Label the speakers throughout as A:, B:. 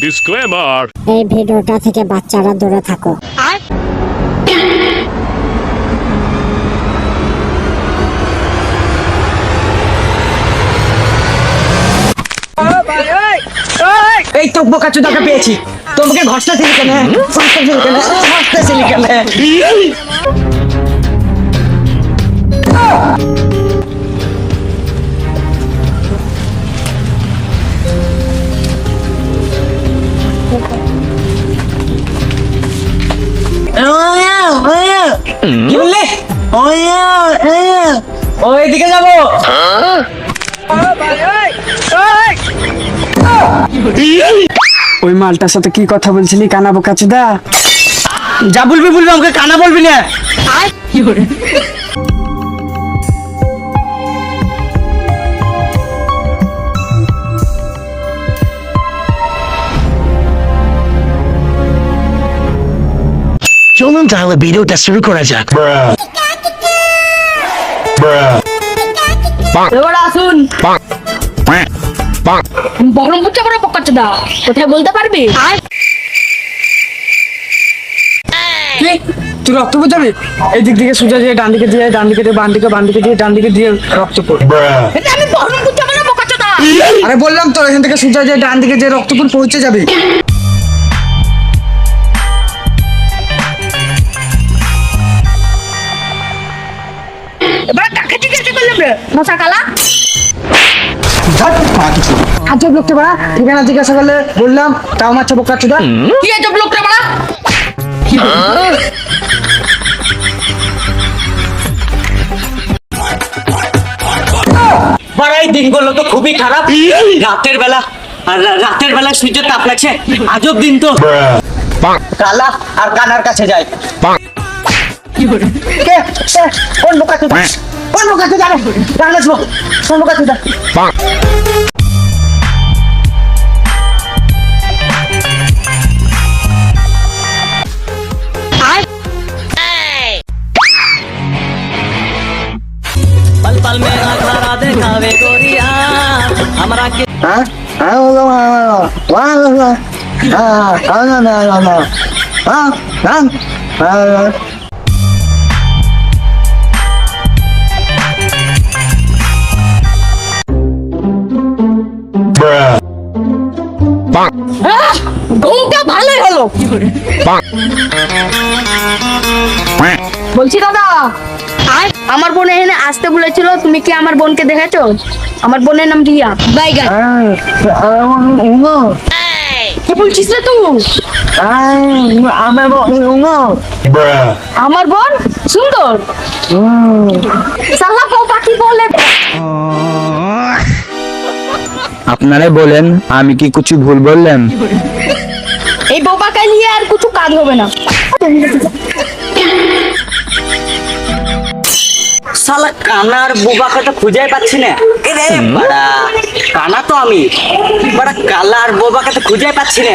A: Disclaimer.
B: এই ভিডিওটা থেকে বাচ্চারা দূরে থাকো।
C: এই তো বোকা চুদাকে পেয়েছি। তোমাকে ঘষটা ছিলি কেন ঘষটা ছিলি কেন ঘষটা ছিলি কেন ও এদিকে যাব। ওই মালটার সাথে কি কথা বলছিলি কানা বোকা চুদা? যা বলবি বলবি আমাকে কানা বলবি না।
D: চলুন তাহলে ভিডিওটা শুরু করা যাক।
E: এবার আসুন। বহরমপুর চাপড়া কোথায় বলতে পারবি?
C: তুই রক্ত পড়াবি এই দিক দিকে সোজা দিয়ে ডান দিকে দিয়ে ডান দিকে দিয়ে বাম দিকে বাম দিকে দিয়ে ডান দিকে দিয়ে রক্ত পড়।
E: এটা আমি বহরমপুর চাপড়া পকাচ্ছে দা
C: আরে বললাম তো এখান থেকে সোজা দিয়ে ডান দিকে যে রক্তপুর পৌঁছে যাবে।
E: রে মশা কালা?
C: আজব লোকটা বাড়া ঠিকানা জিজ্ঞাসা করলে বললাম তাও মারছে বোকা চুদা
E: কি আজব লোকটা বড়া?
F: বড় এই দিনগুলো তো খুবই খারাপ। রাতের বেলা আর রাতের বেলা সূর্যের তাপ লাগছে। আজব দিন তো কালা আর কানার কাছে?
C: কে? কোন বোকা চুদা কোন বোকা চুদা রে? ডান আসবো কোন বোকা চুদা
F: पल पल में अखाड़ा देखावे गोरिया हमरा के
C: হ্যাঁ হ্যাঁ বলো হ্যাঁ বলো হ্যাঁ হ্যাঁ না না না না হ্যাঁ
E: ঘুমটা ভালোই হলো। বলছি দাদা আমার বোন এখানে আসতে বলেছিল তুমি কি আমার বোনকে দেখেছ? আমার বোনের নাম রিয়া। বাইগান। কি বলছিস রে তুই? আমার বোন সুন্দর। সাল্লা পাখি বলে
G: আপনারা বলেন আমি কি কিছু ভুল বললাম?
E: এই বোবাকে নিয়ে আর কিছু কাজ হবে না।
F: শালা কানার বোবাকে তো খুঁজে পাচ্ছি না। রে বাড়া কানা তো আমি। বাড়া কালা আর বোবাকে তো খুঁজে পাচ্ছি না।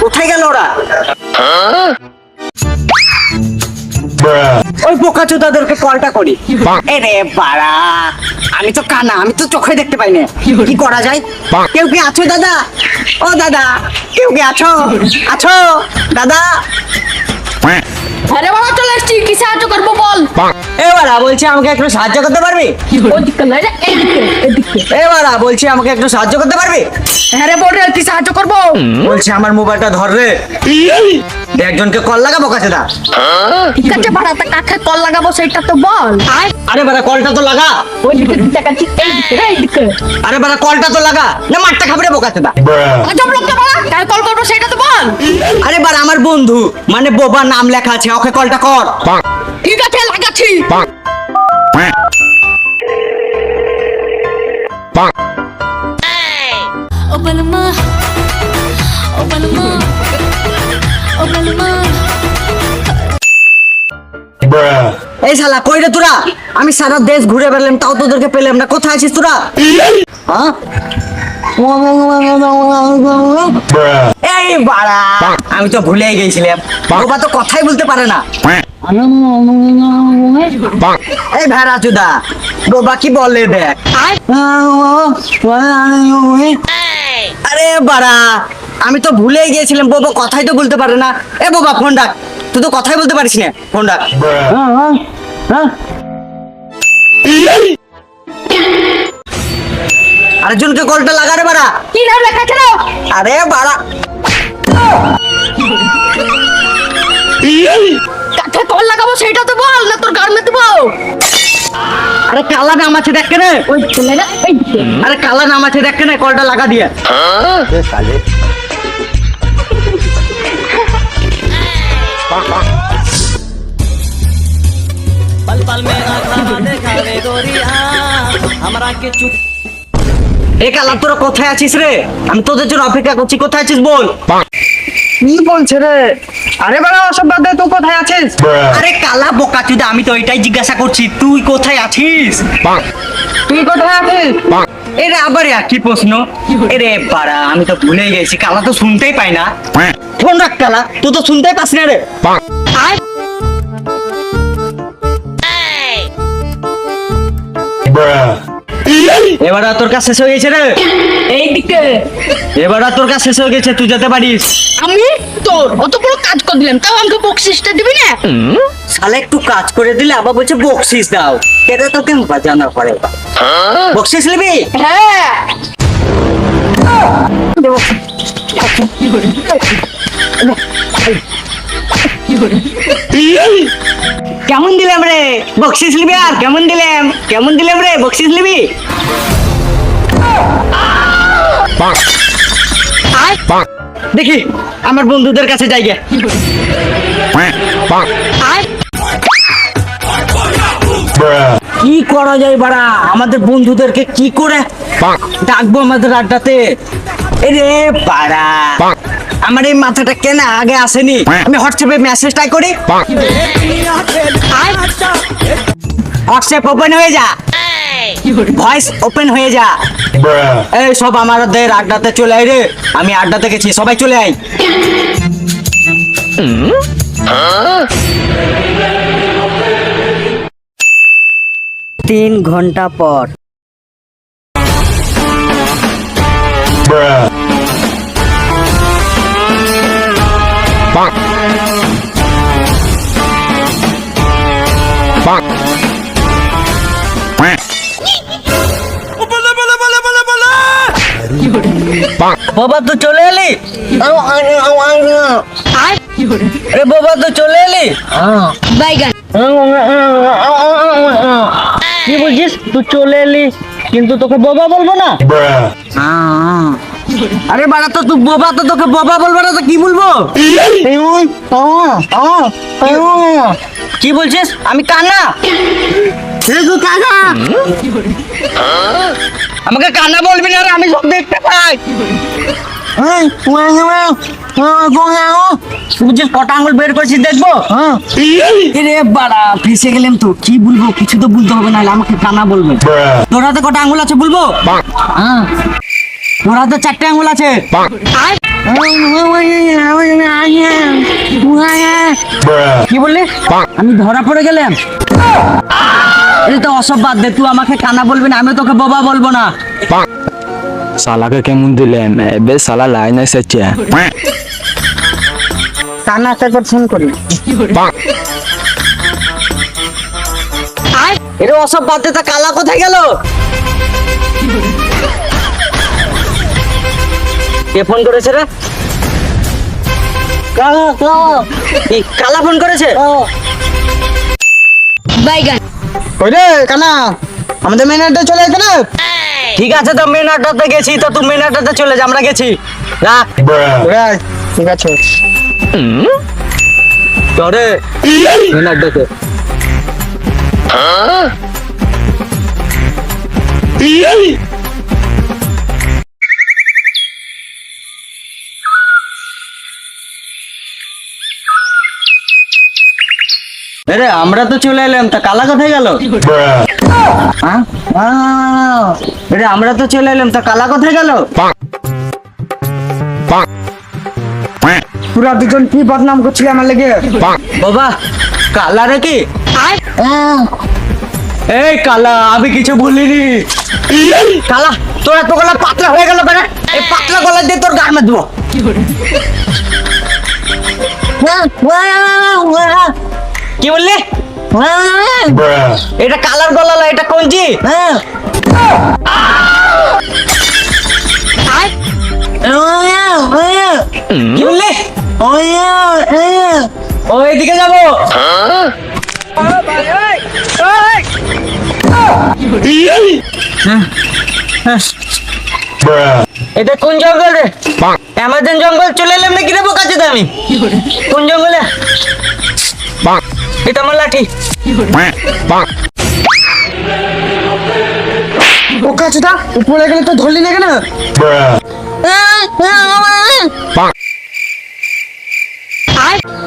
F: কোথায় গেল ওরা? ওই বোকা চোদাদেরকে কলটা করি। এরে বাড়া। আমি তো কানা আমি তো চোখে দেখতে পাই না। কি করা যায়? কেউ কি আছো দাদা? ও দাদা কেউ কি আছো? আছো দাদা?
E: আরে বাবা চলে এসছি। কি সাহায্য করব বল?
F: এবারা বলছি আমাকে একটু সাহায্য করতে পারবি?
E: ওদিকে নয় রে, এদিকে এদিকে
F: এবারা বলছি আমাকে একটু সাহায্য করতে পারবি?
E: হ্যাঁ রে বল রে কি সাহায্য করব?
F: বলছি আমার মোবাইলটা ধর রে। একজনকে কল লাগাবো কাছে দা
E: ঠিক আছে ভাড়া তা কাকে কল লাগাবো সেটা তো বল।
F: আরে বারা কলটা তো লাগা।
E: ওইদিকে দেখাচ্ছি এইদিকে রে, এইদিকে।
F: আরে বারা কলটা তো লাগা। না মারটা খাবরে বোকাতে দা
E: আজব লোকটা বলা কাকে কল করব সেটা বল।
F: আরে বারা আমার বন্ধু মানে বোবা নাম লেখা আছে ওকে কলটা কর।
E: ঠিক আছে লাগাচ্ছি.
F: এই শালা কই রে তোরা? আমি সারা দেশ ঘুরে বেড়ালাম তাও তোদেরকে পেলাম না। কোথায় আছিস তোরা? হ্যাঁ? এই বাড়া আমি তো ভুলেই গেছিলাম। বাবা তো কথাই বলতে পারে না। এই ভেড়া চুদা বাবা কি বলে দেখ? আরে বাড়া আমি তো ভুলেই গিয়েছিলাম বাবা কথাই তো বলতে পারে না। এ বাবা ফোন ডাক তুই তো কথাই বলতে পারিস না ফোন ডাক। আরেকজনকে কলটা লাগা রে বাড়া।
E: কি নাম না
F: আরে বাড়া
E: কাকে কল লাগাবো সেটা তো বল না তোর গান দেবো
F: আরে কালা নাম আছে দেখ কেনে।
E: ওই চলে না এই
F: আরে কালা নাম আছে দেখ কেনে কলটা লাগা দিয়ে। এ কালা। তোরা কোথায় আছিস রে? আমি তোদের জন্য অপেক্ষা করছি। কোথায় আছিস বল?
C: কি বলছে রে? আরে বাড়া ওসব বাদ দে তুই কোথায় আছিস?
F: আরে কালা বোকা চুদা আমি তো এটাই জিজ্ঞাসা করছি তুই কোথায় আছিস?
C: তুই কোথায় আছিস?
F: এরে আবার একই প্রশ্ন। এরে বাড়া আমি তো ভুলে গেছি কালা তো শুনতেই পাই না। ফোন রাখ কালা তুই তো শুনতেই পাস না রে। এবার আর তোর কাজ শেষ হয়ে গেছে রে।
E: এই দিকে
F: এবার আর তোর কাজ শেষ হয়ে গেছে তুই যেতে পারিস।
E: আমি? তোর অত বড় কাজ করে দিলাম তাও আমাকে বকশিসটা দিবি না?
F: শালা একটু কাজ করে দিলে আবার বলছে বকশিস দাও। এটা তোকে বাজানোর পরে বকশিস নিবি?
E: হ্যাঁ।
F: কেমন দিলাম রে? বকশিস নিবি আর? কেমন দিলাম? কেমন দিলাম রে? বকশিস নিবি? দেখি, আমার বন্ধুদের কাছে যাই গে। কি করা যায় বাড়া? আমাদের বন্ধুদেরকে কি করে ডাকবো আমাদের আড্ডাতে? এরে পাড়া। আমার এই মাথাটা কেন আগে আসেনি। আমি হোয়াটসঅ্যাপে মেসেজটাই করি। হোয়াটসঅ্যাপ ওপেন হয়ে যা। ভয়েস ওপেন হয়ে যা। এই সব আমার আমাদের আড্ডাতে চলে আয় রে। আমি আড্ডাতে গেছি সবাই চলে আয়। তিন ঘণ্টা পর। বাবা তো চলে এলি আরে বাবা তো চলে এলি
E: বাইগান
F: কি বলছিস তুই চলে এলি কিন্তু তোকে বাবা বলব না? আরে বাড়া তো তুই বোবা তো তোকে বাবা বলব না তো কি বলব? কি বলছিস? আমি কানা। কানা। আমাকে কানা বলবি না আমি সব দেখতে পাই। বুঝছিস কটা আঙুল বের করছিস দেখব? রে বাড়া ফেসে গেলাম তো। কি বলব কিছু তো বলতে হবে আমাকে কানা বলবে। তোর হাতে কটা আঙুল আছে বলব? হ্যাঁ। তোর হাতে চারটে আঙুল আছে। কি বললি? আমি ধরা পড়ে গেলাম। এটা তো অসব বাদ দে তুই আমাকে কানা বলবি না আমি তোকে বাবা বলব না।
G: শালাকে কেমন দিলেন এবে শালা লাইন এসেছে
F: কানা একবার ফোন করি এটা অসব বাদ তা কালা কোথায় গেল? কে ফোন করেছে রে? কালা কালা। ফোন করেছে?
E: বাইগান
C: ওই রে কানা? আমাদের মেন চলে যেতে না?
F: ঠিক আছে তো মেন আড্ডাতে গেছি তো তুই মেন আড্ডাতে চলে যা আমরা গেছি।
C: না ঠিক আছে।
F: চরে মেন আড্ডাতে আরে আমরা তো চলে এলাম তা কালা কোথায় গেল? হ্যাঁ? আরে আমরা তো চলে এলাম তা কালা কোথায় গেল?
C: পুরা দুজন কি বদনাম করছিলি আমার লেগে?
F: বাবা কালা রে কি? এই কালা আমি কিছু বলিনি। কালা তোর এত গলা পাতলা হয়ে গেল কেন এই পাতলা গলা দিয়ে তোর গান দেবো কি বললি? এটা কালার গলা এটা কঞ্জি কি বললি? ও যাব। এটা কোন জঙ্গল রে? অ্যামাজন জঙ্গল চলে এলাম নাকি রে বোকা আমি? কোন জঙ্গলে? এটা আমার লাঠি। বোকা চোদা উপরে গেলে তো ধরলি না কেন?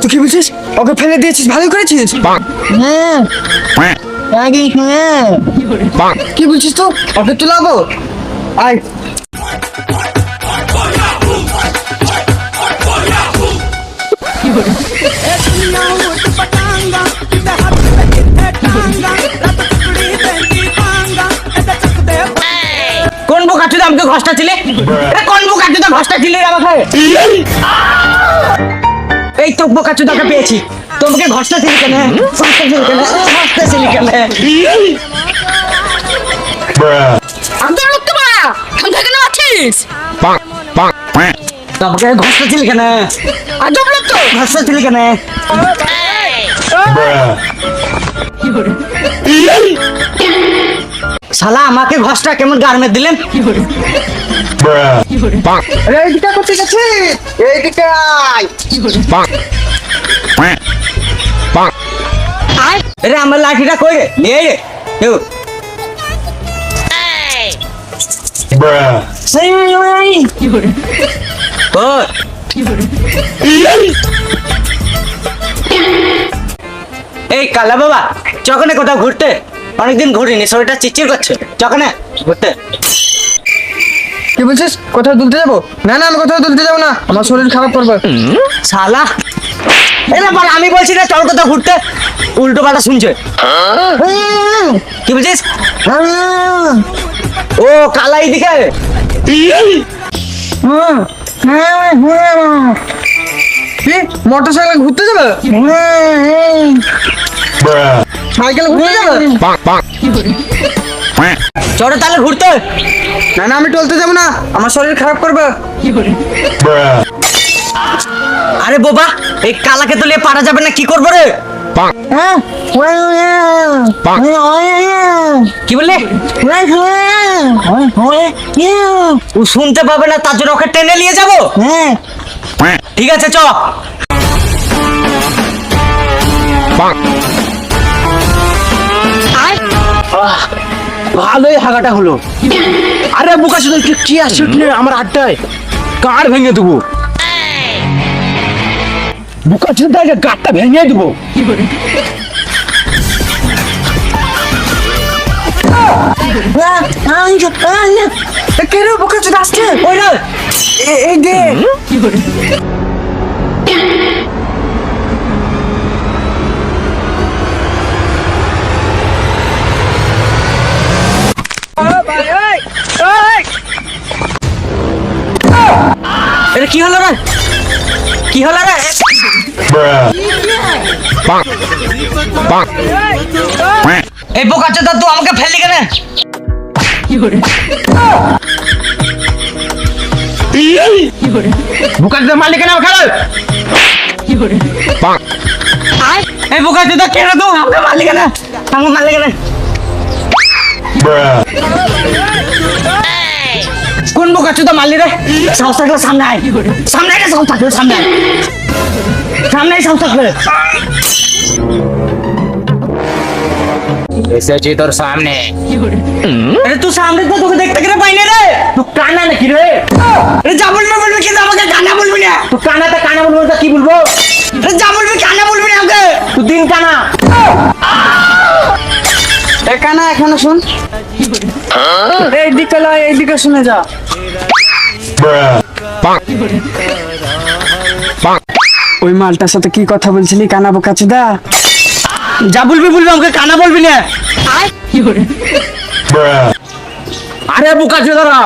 F: তুই কি বলছিস ওকে ফেলে দিয়েছিস ভালো করেছিস? কি বলছিস তো? ওকে তুলাবো। আয়। কোন বোকা চোদা আমাকে ঘষটা ছিলে কোন বোকা চোদা ঘষটা ছিলে আমাকে এই তো বোকা চোদাকে পেয়েছি। তোমাকে ঘষটা ছিলি কেন? ঘষটা ছিলি কেন? ঘষটা ছিলি কেন?
E: আমি তো পাড়া আমি কেন আছিস
F: তোমাকে ঘষটা ছিলি কেন?
E: আজব লোক তো
F: ঘষটা ছিলি কেন? শালা আমাকে ঘষটা কেমন গার্মেন্ট দিলেন? এইদিকে করতে গেছি? এইদিকে আয়। রে আমার লাঠিটা কই রে? নিয়ে রে কেউ। এই কালা বাবা চকনে কোথাও ঘুরতে? অনেকদিন ঘুরিনি শরীরটা চিচির করছে চকনে ঘুরতে।
A: কি বলছিস? কোথাও তুলতে যাব? না না আমি কোথাও দুলতে যাব না। আমার শরীর খারাপ করবে।
F: শালা। এরা বল আমি বলছি না চল কোথাও ঘুরতে। উল্টো পাল্টা শুনছে। কি বলছিস? ও কালা এইদিকে।
A: কি? মোটর সাইকেল ঘুরতে যাবে? সাইকেল ঘুরতে যাবে?
F: চলো তাহলে ঘুরতে।
A: না না আমি টলতে যাব না। আমার শরীর খারাপ করবে।
F: আরে বোবা এই কালাকে তো নিয়ে পারা যাবে না কি করব রে? কি বললে? ও শুনতে পাবে না তার জন্য ওকে টেনে নিয়ে যাব? ঠিক আছে চ।
G: ভালোই হাগাটা হলো। আরে বোকা শুধু কি আসছে আমার আড্ডায়। কার ভেঙে দেবো? বোকা শুধু গাড়টা ভেঙে দেবো।
F: কেন বোকা চোদা আসছে? ওই রে। এই দে। কি হলো কি হলো এই বোকা চোদা তুই আমাকে ফেললি কেন
G: বোকা শুধু মালিক না খেলো
F: এই বোকা চোদা কেন? মারলি কেন মারলি কেন? কোন বোকা চোদা মারলি রে? সাহস থাকলে সামনে আয়। সামনে আয় সাহস থাকলে সামনে আয়। সামনে আয়, সাহস থাকলে।
D: এসেছি তোর সামনে।
F: আরে তুই সামনে তো তোকে দেখতে কেন পাই রে। তুই কানা নাকি রে? আরে যা বলবি বলবি কিন্তু আমাকে কানা বলবি না। তুই কানাতে কানা বলবি না কি বলব? আরে যা বলবি কানা বলবি না আমাকে তুই দিন কানা।
A: এখানে এখানে শুন। এইদিকে লয়, এইদিকে শুনে যা ওই মালটার সাথে কি কথা বলছিলি, কানা বোকা চুদা
F: যা বলবি বলবি, আমাকে কানা বলবি না।
G: আরে বোকা চোদারা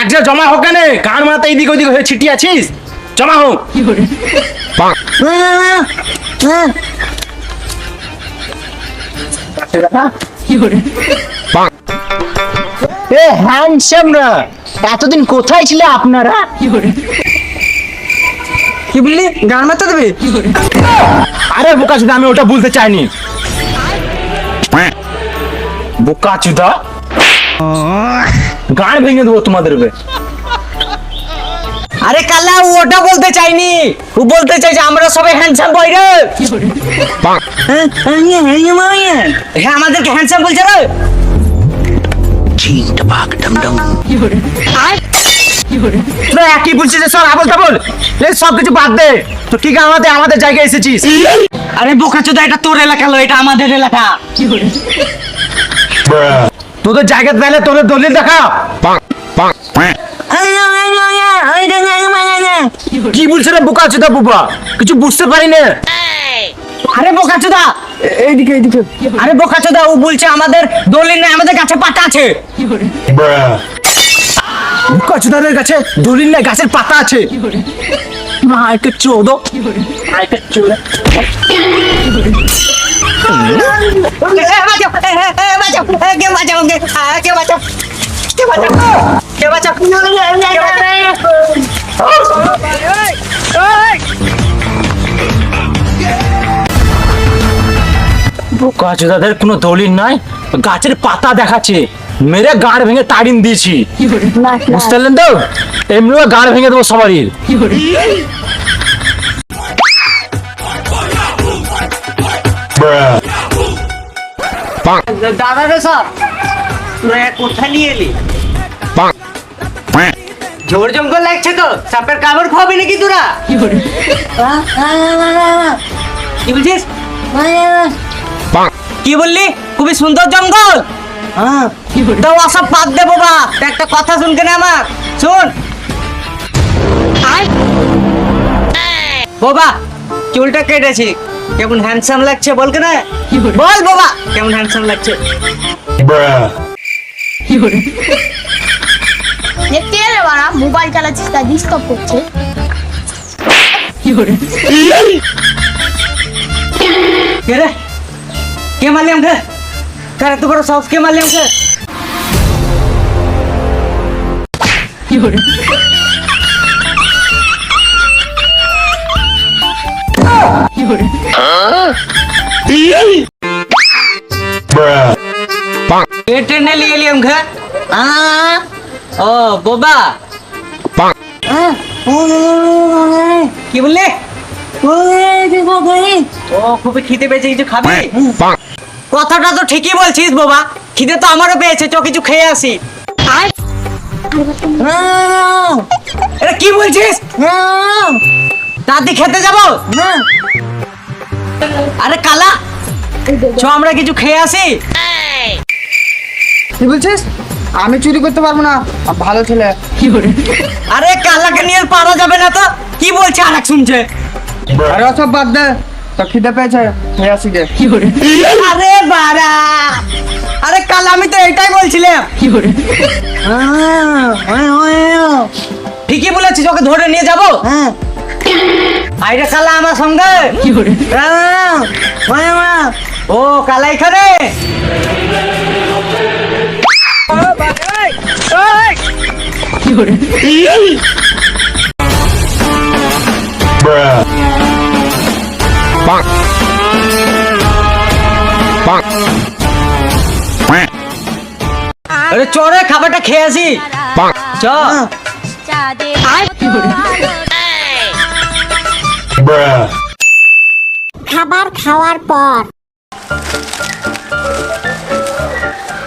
G: এক জায়গায় জমা হোক কেন কার মাথা এইদিকে ওইদিকে হয়ে ছিটিয়ে আছিস? জমা হোক। এ হ্যান্ডসামরা এতদিন কোথায় ছিলে আপনারা?
A: কি বললি? গান মারতে দেবে?
G: আরে বোকা চুদা আমি ওটা বলতে চাইনি। বোকা চুদা গান ভেঙে দেবো তোমাদের বে
F: আরে কালা ও ওটা বলতে চাইনি। ও বলতে চাইছে আমরা সবাই হ্যান্ডসাম বই রে। হ্যাঁ হ্যাঁ আমাদেরকে হ্যান্ডসাম বলছে রে।
G: তোরা একই বলছিস যে সব আবল তাবল? এই সব কিছু বাদ দে। তো কি আমাদের আমাদের জায়গায় এসেছিস।
F: আরে বোকা চোদা এটা তোর এলাকা লো এটা আমাদের এলাকা।
G: তোদের জায়গা তাহলে তোদের দলিল দেখা। কি বলছে রে বোকা চুদা বুবা কিছু বুঝতে পারি না
F: আরে বোকা চোদা
A: এইদিকে এইদিকে
F: আরে বোকা চোদা ও বলছে আমাদের দলিল নেই আমাদের কাছে পাটা আছে
G: বোকা চুদাদের কাছে দলিল না গাছের পাতা আছে মাইকে চোদো মাইকে চোদো
F: বাঁচাও, এ, বাঁচাও, কে বাঁচাও,
G: বোকা চুদাদের কোনো দলিল নাই? গাছের পাতা দেখাচ্ছে। মেরে গাড় ভেঙে তাড়িন দিয়েছি। বুঝতে পারলেন তো? এমনিও গাড় ভেঙে দেবো সবারই।
F: দাদা রে সব জঙ্গল লাগছে তো, সাপের কামড় নাকি তোরা? কি বলছিস? কি বললি? খুবই সুন্দর জঙ্গল। একটা কথা শুন কেন আমার। শুন। বাবা, চুলটা কেটেছি। কেমন হ্যান্ডসাম লাগছে বল কেন। বল বাবা, কেমন হ্যান্ডসাম লাগছে।
E: দেখতে রে বাড়া মোবাইল চালাচ্ছিস তাই ডিস্টার্ব করছে।
F: কে রে? কে মারলি আমাকে? কার এত বড় সাহস কে মারলি আমাকে? কে নিয়ে এলি আমাকে আ? ও বোবা। আ? কি বললি? ও খুবই খিদে পেয়েছে কিছু খাবি? কথাটা তো ঠিকই বলছিস বাবা। খিদে তো আমারও পেয়েছে চ কিছু খেয়ে আসি। এটা কি বলছিস? দাদি খেতে যাব? আরে কালা। চ আমরা কিছু খেয়ে আসি।
A: কি বলছিস? আমি চুরি করতে পারব না। ভালো ছেলে।
F: আরে কালাকে নিয়ে আর পারা যাবে না তো। কি বলছে আরেক শুনছে?
A: আরে সব বাদ দে। তো খিদে পেয়েছে। খেয়ে আসি গে।
F: আরে বাড়া। আরে কাল আমি তো এটাই বলছিলাম। ঠিকই বলেছিস ওকে ধরে নিয়ে যাব? আইরে কালা আমার সঙ্গে। ও কালা এখানে? আরে চরে খাবারটা খেয়ে আসি। চ।
B: খাবার খাওয়ার পর।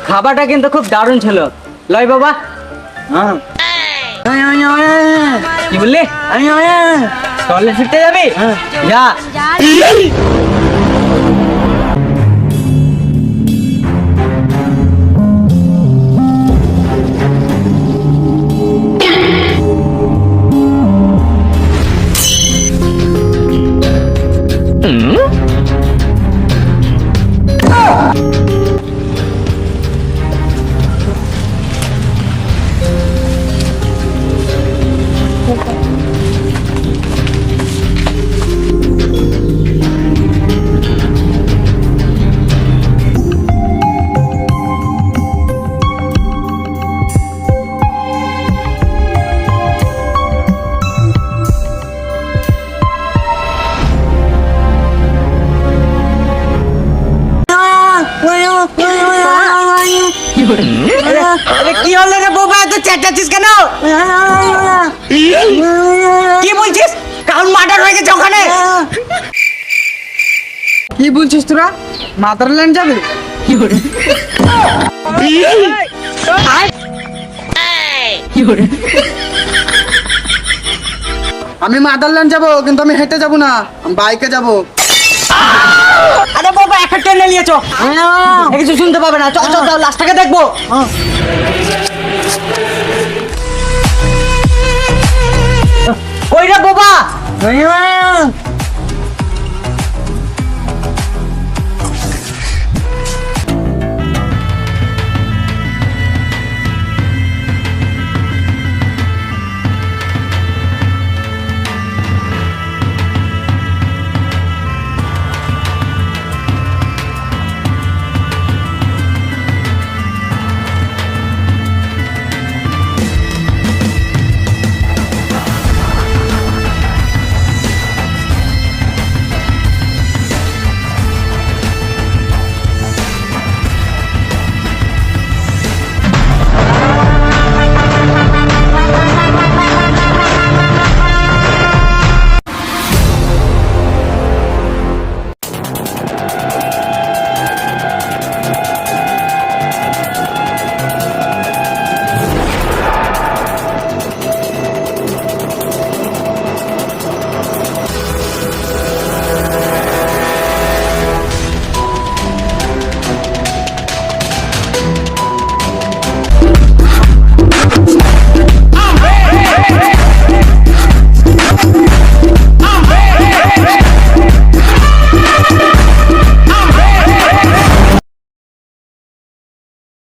F: খাবারটা কিন্তু খুব দারুণ ছিল। লয় বাবা। হ্যাঁ। কি বললি? টয়লেট ফিরতে যাবি? যা। আরে কি হলো রে বাবা এত চেঁচাচ্ছিস কেন? কি বলছিস? কারণ মার্ডার হয়ে গেছে ওখানে।
A: কি বলছিস তোরা? মাদারল্যান্ড যাবে? আমি মাদারল্যান্ড যাব কিন্তু আমি হেঁটে যাব না বাইকে যাব।
F: আরে বাবা একটা ট্রেনে নিয়েছো। কিছু শুনতে পাবে না। চল চল চল লাস্টটাকে দেখব। কই রে বাবা?